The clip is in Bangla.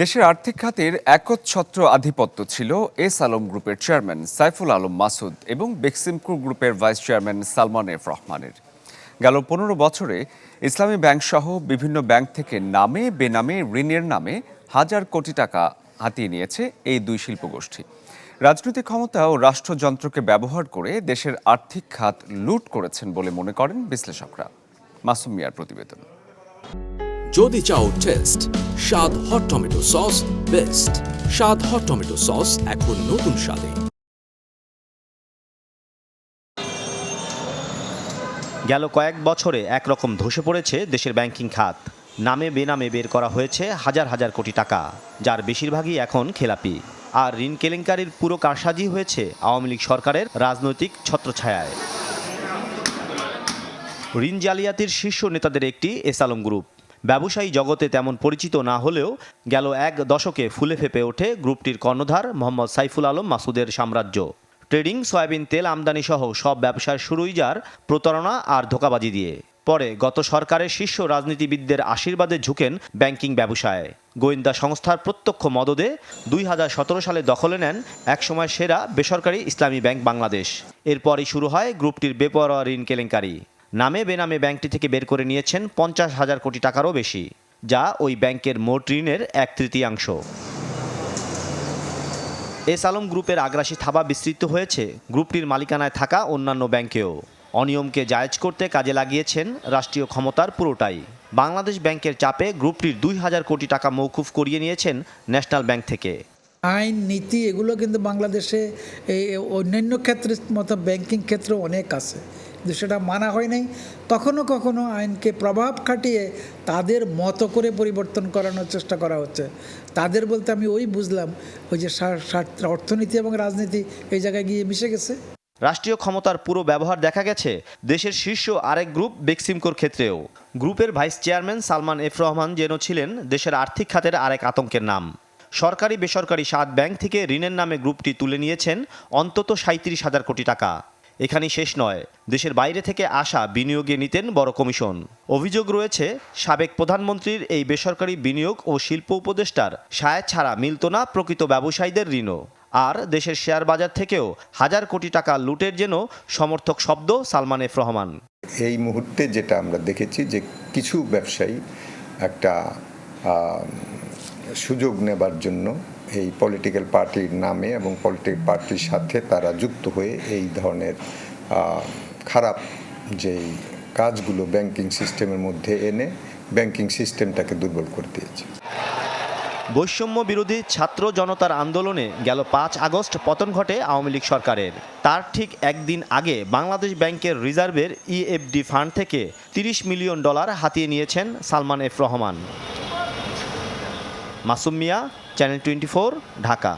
দেশের আর্থিক খাতের একচ্ছত্র আধিপত্য ছিল এস আলম গ্রুপের চেয়ারম্যান সাইফুল আলম মাসুদ এবং বেক্সিমকো গ্রুপের ভাইস চেয়ারম্যান সালমান এফ রহমানের। গেল পনেরো বছরে ইসলামী ব্যাংক সহ বিভিন্ন ব্যাংক থেকে নামে বেনামে ঋণের নামে হাজার কোটি টাকা হাতিয়ে নিয়েছে এই দুই শিল্পগোষ্ঠী। রাজনৈতিক ক্ষমতা ও রাষ্ট্রযন্ত্রকে ব্যবহার করে দেশের আর্থিক খাত লুট করেছেন বলে মনে করেন বিশ্লেষকরা। মাসুম মিয়ার প্রতিবেদন। যদি চাও টেস্ট স্বাদ হট টমেটো সস বেস্ট স্বাদ হট টমেটো সস এখন নতুন স্বাদে। গেল কয়েক বছরে একরকম ধসে পড়েছে দেশের ব্যাংকিং খাত। নামে বেনামে বের করা হয়েছে হাজার হাজার কোটি টাকা, যার বেশিরভাগই এখন খেলাপি। আর ঋণ কেলেঙ্কারির পুরো কারসাজি হয়েছে আওয়ামী লীগ সরকারের রাজনৈতিক ছত্রছায়ায়। ঋণ জালিয়াতির শীর্ষ নেতাদের একটি এস আলম গ্রুপ ব্যবসায়ী জগতে তেমন পরিচিত না হলেও গেল এক দশকে ফুলে ফেপে ওঠে গ্রুপটির কর্ণধার মোহাম্মদ সাইফুল আলম মাসুদের সাম্রাজ্য। ট্রেডিং, সয়াবিন, তেল, আমদানি সহ সব ব্যবসার শুরুই যার প্রতারণা আর ধোকাবাজি দিয়ে। পরে গত সরকারের শীর্ষ রাজনীতিবিদদের আশীর্বাদে ঝুঁকেন ব্যাংকিং ব্যবসায়। গোয়েন্দা সংস্থার প্রত্যক্ষ মদদে দুই হাজার সতেরো সালে দখলে নেন একসময় সেরা বেসরকারি ইসলামী ব্যাংক বাংলাদেশ। এরপরই শুরু হয় গ্রুপটির বেপরোয়া ঋণ কেলেঙ্কারি। নামে বেনামে ব্যাংকটি থেকে বের করে নিয়েছেন পঞ্চাশ হাজার কোটি টাকারও বেশি, যা ওই ব্যাংকের মোট ঋণের এক তৃতীয়াংশ। এস আলম গ্রুপের আগ্রাসী থাবা বিস্তৃত হয়েছে, গ্রুপটির মালিকানায় থাকা অন্যান্য ব্যাংকেও। অনিয়মকে জায়জ করতে কাজে লাগিয়েছেন রাষ্ট্রীয় ক্ষমতার পুরোটাই। বাংলাদেশ ব্যাংকের চাপে গ্রুপটির দুই হাজার কোটি টাকা মৌকুফ করিয়ে নিয়েছেন ন্যাশনাল ব্যাংক থেকে। আইন, নীতি, এগুলো কিন্তু বাংলাদেশে এই অন্যান্য ক্ষেত্রের মতো ব্যাংকিং ক্ষেত্রে অনেক আছে। সেটা মানা হয় নাই কখনো কখনো আইনকে প্রভাব খাটিয়ে তাদের মতো করে পরিবর্তন করানোর চেষ্টা করা হচ্ছে। তাদের বলতে আমি ওই বুঝলাম, ওই যে অর্থনীতি এবং রাজনীতি এই জায়গায় গিয়ে মিশে গেছে। রাষ্ট্রীয় ক্ষমতার পুরো ব্যবহার দেখা গেছে দেশের শীর্ষ আরেক গ্রুপ বেক্সিমকোর ক্ষেত্রেও। গ্রুপের vice chairman Salman F Rahman যেন ছিলেন দেশের আর্থিক খাতের আরেক আতঙ্কের নাম। সরকারি বেসরকারি সাত ব্যাংক থেকে ঋণের নামে গ্রুপটি তুলে নিয়েছেন অন্তত সাঁত্রিশ হাজার কোটি টাকা। এখানেই শেষ নয়। দেশের বাইরে থেকে আসা বিনিয়োগে নিতেন বড় কমিশন। অভিযোগ রয়েছে, সাবেক প্রধানমন্ত্রীর এই বেসরকারি বিনিয়োগ ও শিল্প উপদেষ্টার সায় ছাড়া মিলত না প্রকৃত ব্যবসায়ীদের ঋণও। আর দেশের শেয়ার বাজার থেকেও হাজার কোটি টাকা লুটের যেন সমর্থক শব্দ সালমান এফ রহমান। এই মুহূর্তে যেটা আমরা দেখেছি যে কিছু ব্যবসায়ী একটা সুযোগ নেবার জন্য এই পলিটিক্যাল পার্টির নামে এবং পলিটিক্যাল পার্টির সাথে তারা যুক্ত হয়ে এই ধরনের খারাপ যেই কাজগুলো ব্যাংকিং সিস্টেমের মধ্যে এনে ব্যাংকিং সিস্টেমটাকে দুর্বল করে দিয়েছে। বৈষম্য বিরোধী ছাত্র জনতার আন্দোলনে গেল পাঁচ আগস্ট পতন ঘটে আওয়ামী লীগ সরকারের। তার ঠিক একদিন আগে বাংলাদেশ ব্যাংকের রিজার্ভের ইএফডি ফান্ড থেকে তিরিশ মিলিয়ন ডলার হাতিয়ে নিয়েছেন Salman F Rahman. Masum Mia channel twenty Dhaka.